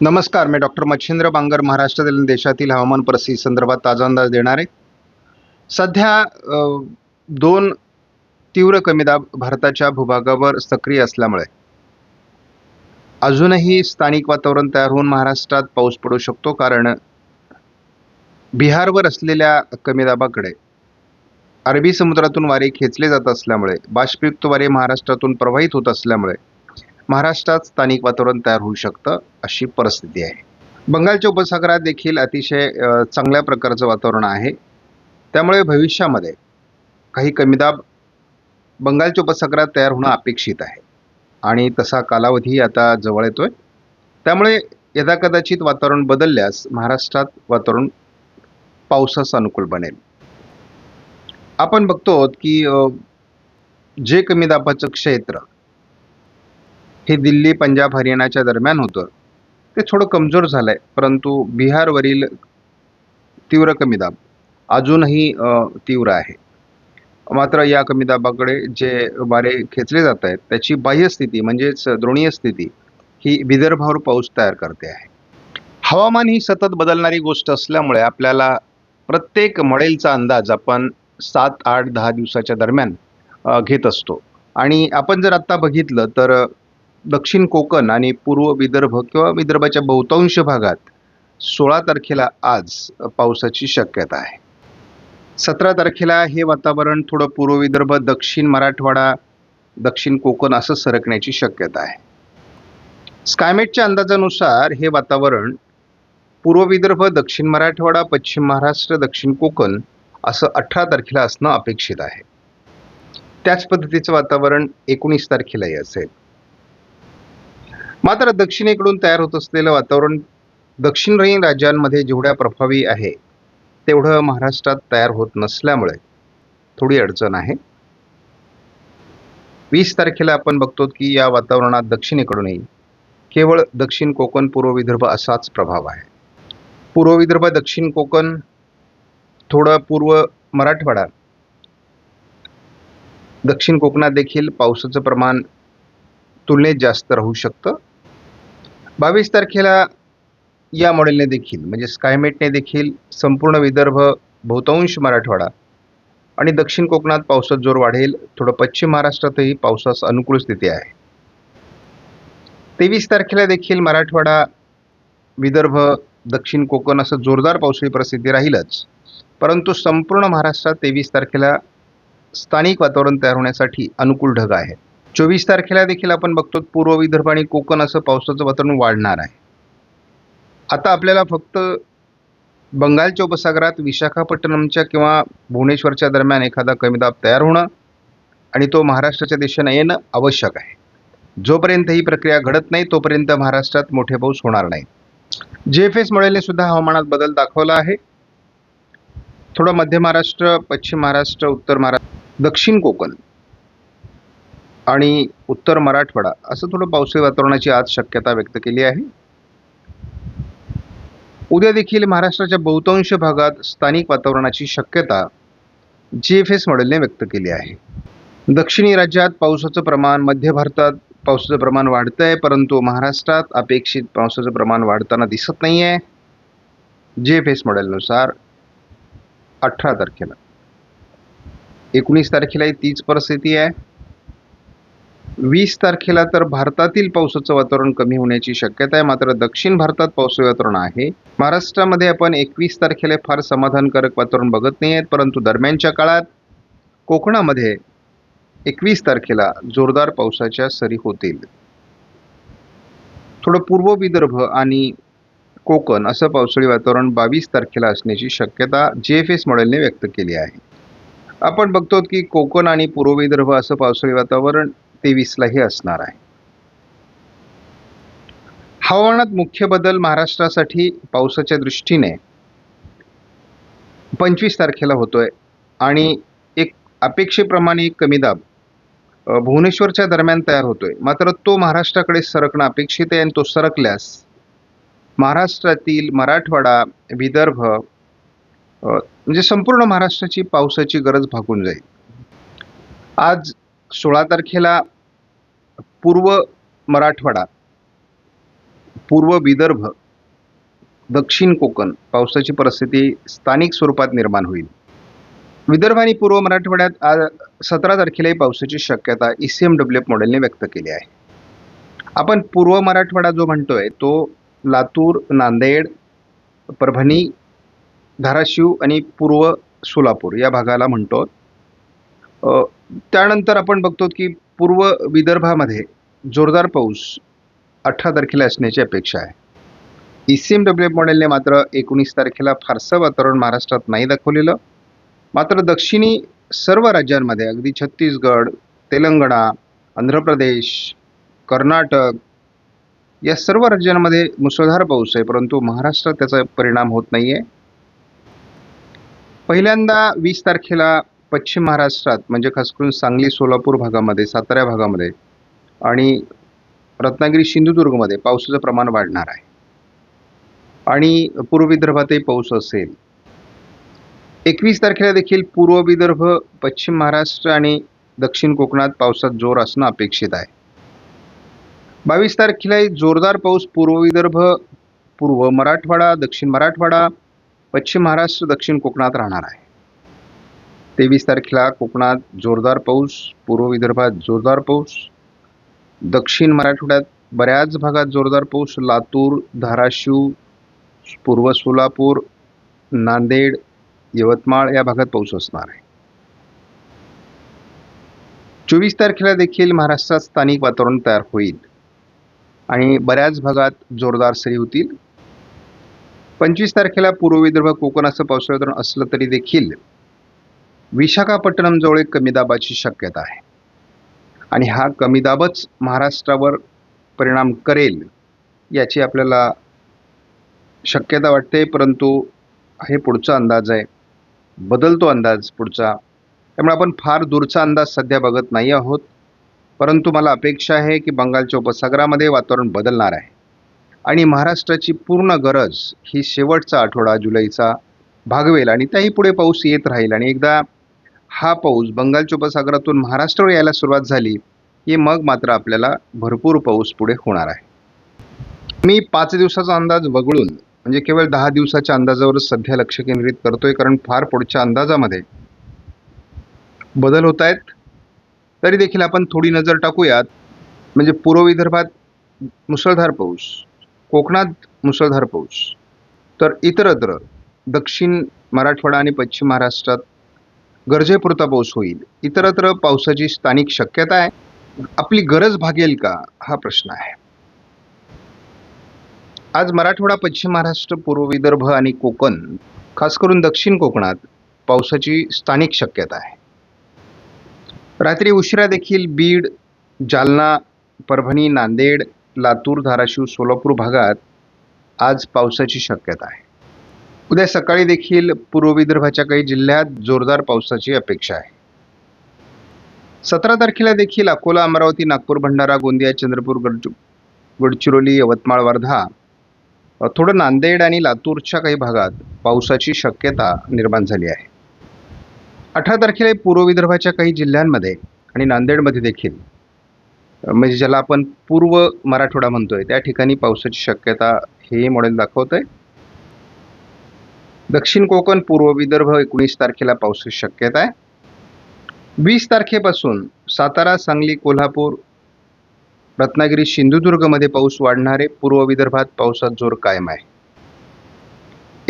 नमस्कार मी डॉक्टर मच्छिंद्र बांगर महाराष्ट्रातील देशातील हवामान परिस्थिती संदर्भात ताजा अंदाज देणार. आहे सध्या दोन तीव्र कमी दाब भारताच्या भूभागावर सक्रिय असल्यामुळे. अजूनही स्थानिक वातावरण तयार होऊन महाराष्ट्रात पाऊस पडू शकतो कारण बिहारवर असलेल्या कमी दाबाकडे अरबी समुद्रातून वारे खेचले जात असल्यामुळे बाष्पयुक्त वारे महाराष्ट्रातून प्रवाहित होत असल्यामुळे महाराष्ट्रात स्थानिक वातावरण तयार होऊ शकतं अशी परिस्थिती आहे. बंगालच्या उपसागरात देखील अतिशय चांगल्या प्रकारचं वातावरण आहे. त्यामुळे भविष्यामध्ये काही कमीदाब बंगालच्या उपसागरात तयार होणं अपेक्षित आहे. आणि तसा कालावधी आता जवळ येतो आहे त्यामुळे यदाकदाचित वातावरण बदलल्यास महाराष्ट्रात वातावरण पावसास अनुकूल बनेल. आपण बघतो की जे कमी दाबाचं क्षेत्र हे दिल्ली पंजाब हरियाणाच्या दरम्यान होतं. ते थोडं कमजोर झालं आहे परंतु बिहारवरील तीव्र कमी दाब अजूनही तीव्र आहे. मात्र या कमी दाबाकडे जे वारे खेचले जात आहेत त्याची बाह्य स्थिती म्हणजेच द्रोणीय स्थिती ही विदर्भावर पाऊस तयार करते आहे. हवामान ही सतत बदलणारी गोष्ट असल्यामुळे आपल्याला प्रत्येक मॉडेलचा अंदाज आपण सात आठ दहा दिवसाच्या दरम्यान घेत असतो. आणि आपण जर आत्ता बघितलं तर दक्षिण कोकण आणि पूर्व विदर्भ किंवा विदर्भाच्या बहुतांश भागात सोळा तारखेला आज पावसाची शक्यता आहे. सतरा तारखेला हे वातावरण थोडं पूर्व विदर्भ दक्षिण मराठवाडा दक्षिण कोकण असं सरकण्याची शक्यता आहे. स्कायमेटच्या अंदाजानुसार हे वातावरण पूर्व विदर्भ दक्षिण मराठवाडा पश्चिम महाराष्ट्र दक्षिण कोकण असं अठरा तारखेला असणं अपेक्षित आहे. त्याच पद्धतीचं वातावरण एकोणीस तारखेलाही असेल. मात्र दक्षिणेकडून तयार होत असलेलं वातावरण दक्षिणेकडील राज्यांमध्ये जेवढ्या प्रभावी आहे तेवढं महाराष्ट्रात तयार होत नसल्यामुळे थोडी अडचण आहे. वीस तारखेला आपण बघतो की या वातावरणात दक्षिणेकडूनही केवळ दक्षिण कोकण पूर्व विदर्भ असाच प्रभाव आहे. पूर्व विदर्भ दक्षिण कोकण थोडं पूर्व मराठवाडा. दक्षिण कोकणात देखील पावसाचं प्रमाण तुलनेत जास्त राहू शकतं. बावीस तारखेला या मॉडेलने देखील म्हणजे स्कायमेटने देखील संपूर्ण विदर्भ बहुतांश मराठवाडा आणि दक्षिण कोकणात पावसात जोर वाढेल. थोडं पश्चिम महाराष्ट्रातही पावसास अनुकूल स्थिती आहे. तेवीस तारखेला देखील मराठवाडा विदर्भ दक्षिण कोकण असं जोरदार पावसाळी परिस्थिती राहीलच. परंतु संपूर्ण महाराष्ट्रात तेवीस तारखेला स्थानिक वातावरण तयार होण्यासाठी अनुकूल ढग आहे. चोवीस तारखेला देखील आपण बघतो पूर्व विदर्भ आणि कोकण असं पावसाचं वातावरण वाढणार आहे. आता आपल्याला फक्त बंगालच्या उपसागरात विशाखापट्टणमच्या किंवा भुवनेश्वरच्या दरम्यान एखादा कमी दाब तयार होणं आणि तो महाराष्ट्राच्या दिशेनं येणं आवश्यक आहे. जोपर्यंत ही प्रक्रिया घडत नाही तोपर्यंत महाराष्ट्रात मोठे पाऊस होणार नाही. जे एफ एस मॉडेलने सुद्धा हवामानात बदल दाखवला आहे. थोडं मध्य महाराष्ट्र पश्चिम महाराष्ट्र उत्तर महाराष्ट्र दक्षिण कोकण आणि उत्तर मराठवाडा असं थोडं पावसाळी वातावरणाची आज शक्यता व्यक्त केली आहे. उद्या देखील महाराष्ट्राच्या बहुतांश भागात स्थानिक वातावरणाची शक्यता जी एफ एस मॉडेलने व्यक्त केली आहे. दक्षिणी राज्यात पावसाचं प्रमाण मध्य भारतात पावसाचं प्रमाण वाढतं आहे परंतु महाराष्ट्रात अपेक्षित पावसाचं प्रमाण वाढताना दिसत नाही आहे जी एफ एस मॉडेलनुसार अठरा तारखेला. एकोणीस तारखेलाही तीच परिस्थिती आहे. वीस तारखेला तर भारतातील पावसाचं वातावरण कमी होण्याची शक्यता आहे. मात्र दक्षिण भारतात पावसाचं वातावरण आहे. महाराष्ट्रामध्ये आपण एकवीस तारखेला फार समाधानकारक वातावरण बघत नाही आहेत. परंतु दरम्यानच्या काळात कोकणामध्ये एकवीस तारखेला जोरदार पावसाच्या सरी होतील. थोडं पूर्व विदर्भ आणि कोकण असं पावसाळी वातावरण बावीस तारखेला असण्याची शक्यता जे एफ एस मॉडेलने व्यक्त केली आहे. आपण बघतो की कोकण आणि पूर्व विदर्भ असं पावसाळी वातावरण तेवीसलाही असणार आहे. हवामानात मुख्य बदल महाराष्ट्रासाठी पावसाच्या दृष्टीने पंचवीस तारखेला होतोय आणि एक अपेक्षेप्रमाणे एक कमी दाब भुवनेश्वरच्या दरम्यान तयार होतोय. मात्र तो महाराष्ट्राकडे सरकणं अपेक्षित आहे आणि तो सरकल्यास महाराष्ट्रातील मराठवाडा विदर्भ म्हणजे संपूर्ण महाराष्ट्राची पावसाची गरज भागून जाईल. आज सोळा तारखेला पूर्व मराठवाडा पूर्व विदर्भ दक्षिण कोकण पावसाची परिस्थिती स्थानिक स्वरूपात निर्माण होईल. विदर्भ आणि पूर्व मराठवाड्यात आज सतरा तारखेलाही पावसाची शक्यता E C M W F मॉडेलने व्यक्त केली आहे. आपण पूर्व मराठवाडा जो म्हणतोय तो लातूर नांदेड परभणी धाराशिव आणि पूर्व सोलापूर या भागाला म्हणतो. त्यानंतर आपण बघतो की पूर्व विदर्भामध्ये जोरदार पाऊस अठरा तारखेला असण्याची अपेक्षा आहे. E C M W F मॉडेलने मात्र एकोणीस तारखेला फारसं वातावरण महाराष्ट्रात नाही दाखवलेलं. मात्र दक्षिणी सर्व राज्यांमध्ये अगदी छत्तीसगड तेलंगणा आंध्र प्रदेश कर्नाटक या सर्व राज्यांमध्ये मुसळधार पाऊस आहे परंतु महाराष्ट्रात त्याचा परिणाम होत नाही आहे पहिल्यांदा वीस तारखेला पश्चिम महाराष्ट्रात म्हणजे खास करून सांगली सोलापूर भागामध्ये सातारा भागामध्ये आणि रत्नागिरी सिंधुदुर्गमध्ये पावसाचं प्रमाण वाढणार आहे. आणि पूर्व विदर्भातही पाऊस असेल. एकवीस तारखेला देखील पूर्व विदर्भ पश्चिम महाराष्ट्र आणि दक्षिण कोकणात पावसात जोर असणं अपेक्षित आहे. बावीस तारखेलाही जोरदार पाऊस पूर्व विदर्भ पूर्व मराठवाडा दक्षिण मराठवाडा पश्चिम महाराष्ट्र दक्षिण कोकणात राहणार आहे. तेवीस तारखेला कोकणात जोरदार पाऊस पूर्व विदर्भात जोरदार पाऊस दक्षिण मराठवाड्यात बऱ्याच भागात जोरदार पाऊस लातूर धाराशिव पूर्व सोलापूर नांदेड यवतमाळ या भागात पाऊस असणार आहे. चोवीस तारखेला देखील महाराष्ट्रात स्थानिक वातावरण तयार होईल आणि बऱ्याच भागात जोरदार सरी होतील. पंचवीस तारखेला पूर्व विदर्भ कोकण असं पावसाळी वातावरण असलं तरी देखील विशाखापट्टणमजवळ एक कमी दाबाची शक्यता आहे. आणि हा कमी दाबच महाराष्ट्रावर परिणाम करेल याची आपल्याला शक्यता वाटते परंतु हे पुढचा अंदाज आहे. बदलतो अंदाज पुढचा. त्यामुळे आपण फार दूरचा अंदाज सध्या बघत नाही आहोत. परंतु मला अपेक्षा आहे की बंगालच्या उपसागरामध्ये वातावरण बदलणार आहे. आणि महाराष्ट्राची पूर्ण गरज ही शेवटचा आठवडा जुलैचा भागवेल आणि त्याही पुढे पाऊस येत राहील. आणि एकदा हा पाऊस बंगालच्या उपसागरातून महाराष्ट्रावर यायला सुरुवात झाली की मग मात्र आपल्याला भरपूर पाऊस पुढे होणार आहे. मी पाच दिवसाचा अंदाज वगळून म्हणजे केवळ दहा दिवसाच्या अंदाजावरच सध्या लक्ष केंद्रित करतोय कारण फार पुढच्या अंदाजामध्ये बदल होत आहेत. तरी देखील आपण थोडी नजर टाकूयात म्हणजे पूर्व विदर्भात मुसळधार पाऊस कोकणात मुसळधार पाऊस तर इतरत्र दक्षिण मराठवाडा आणि पश्चिम महाराष्ट्रात गरजेपुरता पाऊस होईल. इतरत्र पावसाची स्थानिक शक्यता आहे. आपली गरज भागेल का? हा प्रश्न आहे. आज मराठवाडा पश्चिम महाराष्ट्र पूर्व विदर्भ आणि कोकण खास करून दक्षिण कोकणात पावसाची स्थानिक शक्यता आहे. रात्री उशिरा देखील बीड जालना परभणी नांदेड लातूर धाराशिव सोलापूर भागात आज पावसाची शक्यता आहे. उद्या सकाळी देखील पूर्व विदर्भाच्या काही जिल्ह्यात जोरदार पावसाची अपेक्षा आहे. सतरा तारखेला देखील अकोला अमरावती नागपूर भंडारा गोंदिया चंद्रपूर गडच गडचिरोली यवतमाळ वर्धा थोडं नांदेड आणि लातूरच्या काही भागात पावसाची शक्यता निर्माण झाली आहे. अठरा तारखेला पूर्व विदर्भाच्या काही जिल्ह्यांमध्ये आणि नांदेडमध्ये देखील म्हणजे ज्याला आपण पूर्व मराठवाडा म्हणतोय त्या ठिकाणी पावसाची शक्यता हे मॉडेल दाखवत आहे दक्षिण कोकण पूर्व विदर्भ एकोणीस तारखेला पावसाची शक्यता आहे. वीस तारखेपासून सातारा सांगली कोल्हापूर रत्नागिरी सिंधुदुर्गमध्ये पाऊस वाढणारे पूर्व विदर्भात पावसात जोर कायम आहे.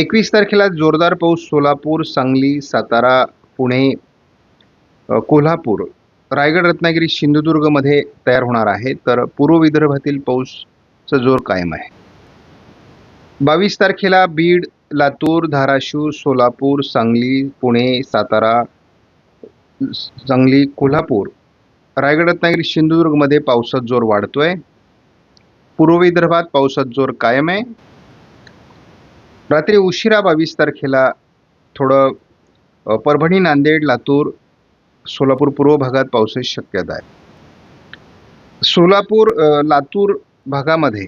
एकवीस तारखेला जोरदार पाऊस सोलापूर सांगली सातारा पुणे कोल्हापूर रायगड रत्नागिरी सिंधुदुर्गमध्ये तयार होणार आहे. तर पूर्व विदर्भातील पाऊसचा जोर कायम आहे. बावीस तारखेला बीड लातूर धाराशिव सोलापूर सांगली पुणे सातारा सांगली कोल्हापूर. रायगड रत्नागिरी सिंधुदुर्गमध्ये पावसात जोर वाढतोय. पूर्व विदर्भात पावसात जोर कायम आहे. रात्री उशिरा बावीस तारखेला थोडं परभणी नांदेड लातूर सोलापूर पूर्व भागात पावसाची शक्यता आहे. सोलापूर लातूर भागामध्ये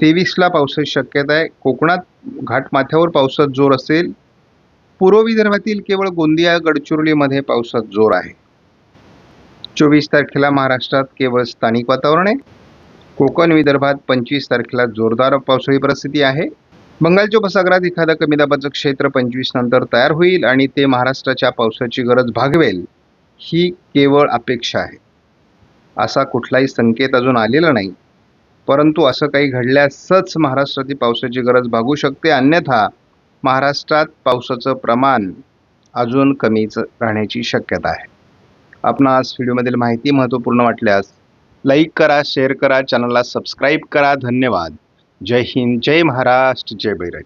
तेवीसला पावसाची शक्यता आहे. कोकणात घाटमाथ्यावर पावसात जोर असेल. पूर्व विदर्भातील केवळ गोंदिया गडचिरोलीमध्ये पावसात जोर आहे. चोवीस तारखेला महाराष्ट्रात केवळ स्थानिक वातावरण आहे. कोकण विदर्भात पंचवीस तारखेला जोरदार पावसाळी परिस्थिती आहे. बंगालच्या उपसागरात एखादं कमी दाबाचं क्षेत्र पंचवीस नंतर तयार होईल आणि ते महाराष्ट्राच्या पावसाची गरज भागवेल ही केवळ अपेक्षा आहे. असा कुठलाही संकेत अजून आलेला नाही. परंतु असं काही घडल्यासच महाराष्ट्रातील पावसाची गरज भागू शकते. अन्यथा महाराष्ट्रात पावसाचं प्रमाण अजून कमीच राहण्याची शक्यता आहे. आपणास व्हिडिओमधील माहिती महत्त्वपूर्ण वाटल्यास लाईक करा शेअर करा चॅनलला सबस्क्राईब करा. धन्यवाद. जय हिंद जय महाराष्ट्र जय बैराजा.